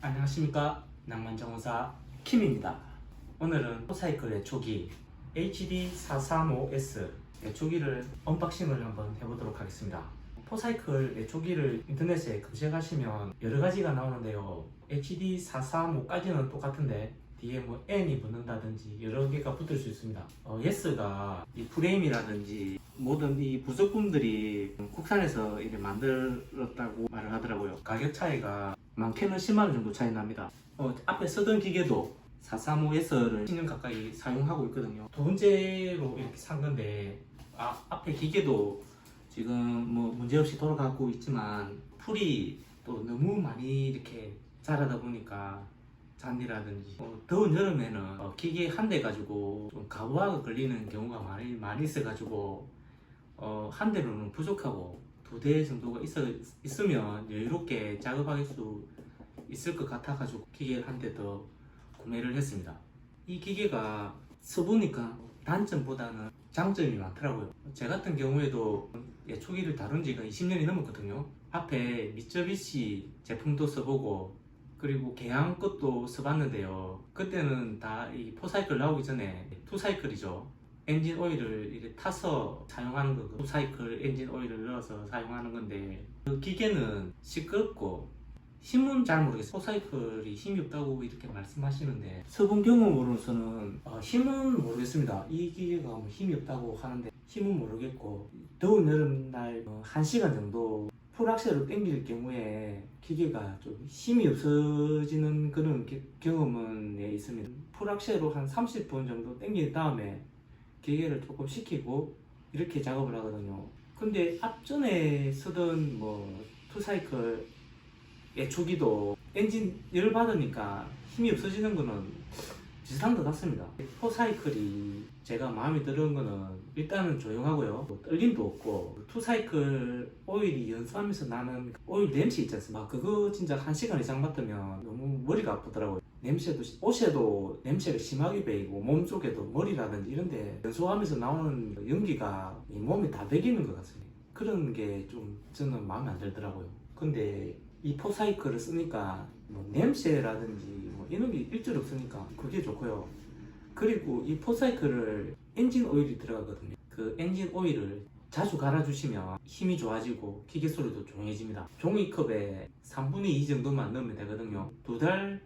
안녕하십니까. 낭만정원사 킴입니다. 오늘은 포사이클의 초기 HD435S 초기를 언박싱을 한번 해보도록 하겠습니다. 포사이클 초기를 인터넷에 검색하시면 여러 가지가 나오는데요. HD435까지는 똑같은데 뒤에 뭐 N이 붙는다든지 여러 개가 붙을 수 있습니다. 어, 예스가 이 프레임이라든지 모든 이 부속품들이 국산에서 이렇게 만들었다고 말을 하더라고요. 가격 차이가 많게는 10만원 정도 차이 납니다. 어, 앞에 쓰던 기계도 435S를 10년 가까이 사용하고 있거든요. 두 번째로 이렇게 산 건데, 아, 앞에 기계도 지금 뭐 문제없이 돌아가고 있지만, 풀이 또 너무 많이 이렇게 자라다 보니까, 잔디라든지, 어, 더운 여름에는 어, 기계 한 대 가지고 좀 가부하가 걸리는 경우가 많이, 많이 있어 가지고, 어, 한 대로는 부족하고, 두 대 정도가 있어, 있으면 여유롭게 작업할 수 있을 것 같아가지고 기계를 한 대 더 구매를 했습니다. 이 기계가 써보니까 단점보다는 장점이 많더라고요. 제 같은 경우에도 예, 초기를 다룬 지가 20년이 넘었거든요. 앞에 미쯔비시 제품도 써보고 그리고 개항 것도 써봤는데요. 그때는 다 이 포사이클 나오기 전에 투사이클이죠. 엔진 오일을 이렇게 타서 사용하는 거, 투사이클 엔진 오일을 넣어서 사용하는 건데 그 기계는 시끄럽고 힘은 잘 모르겠어요. 포사이클이 힘이 없다고 이렇게 말씀하시는데 써본 경험으로서는 어, 힘은 모르겠습니다. 이 기계가 뭐 힘이 없다고 하는데 힘은 모르겠고 더운 여름날 어, 1시간 정도 풀악셀을 당길 경우에 기계가 좀 힘이 없어지는 그런 게- 경험은 예, 있습니다. 풀악셀로 한 30분 정도 당긴 다음에 기계를 조금 식히고 이렇게 작업을 하거든요. 근데 앞전에 쓰던 뭐 투사이클 애초기도 엔진 열 받으니까 힘이 없어지는 거는 비슷한 것 같습니다. 포사이클이 제가 마음에 드는 거는 일단은 조용하고요. 뭐 떨림도 없고 투사이클 오일이 연소하면서 나는 오일 냄새 있지 않습니까? 그거 진짜 한 시간 이상 맡으면 너무 머리가 아프더라고요. 냄새도 시- 옷에도 냄새가 심하게 배이고 몸 쪽에도 머리라든지 이런데 연소하면서 나오는 연기가 이 몸에 다 배기는 것 같습니다. 그런 게 좀 저는 마음에 안 들더라고요. 근데 이 포사이클을 쓰니까 뭐 냄새라든지 뭐 이런 게 일절 없으니까 그게 좋고요. 그리고 이 포사이클을 엔진 오일이 들어가거든요. 그 엔진 오일을 자주 갈아주시면 힘이 좋아지고 기계 소리도 조용해집니다. 종이컵에 3분의 2 정도만 넣으면 되거든요. 두 달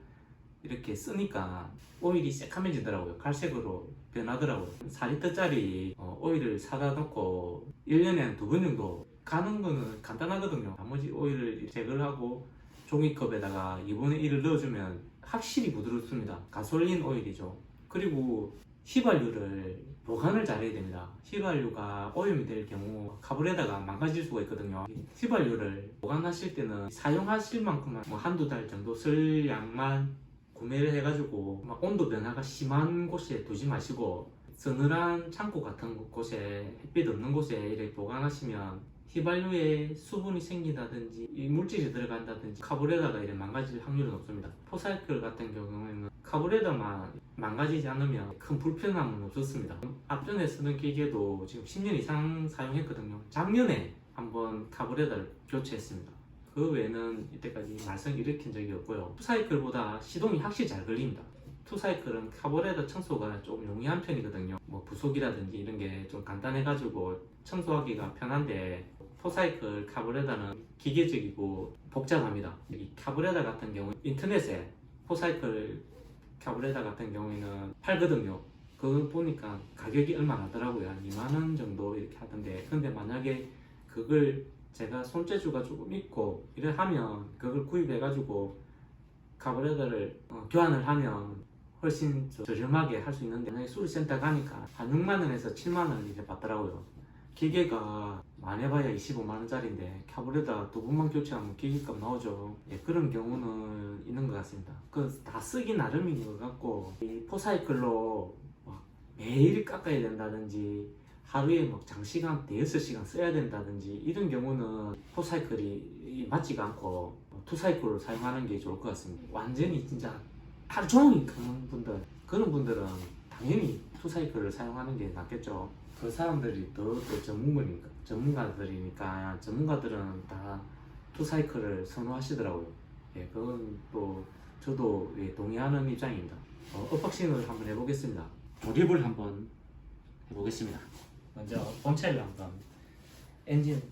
이렇게 쓰니까 오일이 새카매지더라고요. 갈색으로 변하더라고요. 4리터짜리 어, 오일을 사다 놓고 1년에 한두번 정도 가는 거는 간단하거든요. 나머지 오일을 제거를 하고 종이컵에다가 2분의 1을 넣어주면 확실히 부드럽습니다. 가솔린 오일이죠. 그리고 휘발유를 보관을 잘해야 됩니다. 휘발유가 오염이 될 경우 카불에다가 망가질 수가 있거든요. 휘발유를 보관하실 때는 사용하실 만큼만 뭐 한두 달 정도 쓸 양만 구매를 해가지고 막 온도 변화가 심한 곳에 두지 마시고 서늘한 창고 같은 곳에 햇빛 없는 곳에 이렇게 보관하시면 휘발유에 수분이 생긴다든지 이 물질이 들어간다든지 카브레다가 이렇게 망가질 확률은 없습니다. 포사이클 같은 경우에는 카브레다만 망가지지 않으면 큰 불편함은 없었습니다. 앞전에 쓰던 기계도 지금 10년 이상 사용했거든요. 작년에 한번 카브레다를 교체했습니다. 그 외에는 이때까지 말썽 일으킨 적이 없고요. 투사이클보다 시동이 확실히 잘 걸립니다. 투사이클은 카브레다 청소가 좀 용이한 편이거든요. 뭐 부속이라든지 이런 게 좀 간단해가지고 청소하기가 편한데 포사이클 카브레다는 기계적이고 복잡합니다. 이 카브레다 같은 경우 인터넷에 포사이클 카브레다 같은 경우에는 팔거든요. 그거 보니까 가격이 얼마. 한 2만원 정도 이렇게 하던데 근데 만약에 그걸 제가 손재주가 조금 있고 이래 하면 그걸 구입해 가지고 카브레다를 어, 교환을 하면 훨씬 저- 저렴하게 할 수 있는데 만약에 수리센터 가니까 한 6만원에서 7만원 이렇게 받더라고요. 기계가 많이 해봐야 25만원짜리인데 카브레다 두 번만 교체하면 기계값 나오죠. 예, 그런 경우는 있는 것 같습니다. 그다 쓰기 나름인 것 같고 이 포사이클로 막 매일 깎아야 된다든지 하루에 막 장시간 대여섯 시간 써야 된다든지 이런 경우는 포사이클이 맞지가 않고 투사이클로 사용하는 게 좋을 것 같습니다. 완전히 진짜 하루 종일 그런 분들 그런 분들은 당연히 투사이클을 사용하는 게 낫겠죠. 그 사람들이 더, 더 전문가니까 전문가들이니까 전문가들은 다 투사이클을 선호하시더라고요. 예, 그건 또 저도 예, 동의하는 입장입니다. 어, 언박싱을 한번 해보겠습니다. 조립을 한번 해보겠습니다. 먼저 본체를 한번 엔진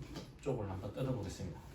쪽을 한번 뜯어보겠습니다.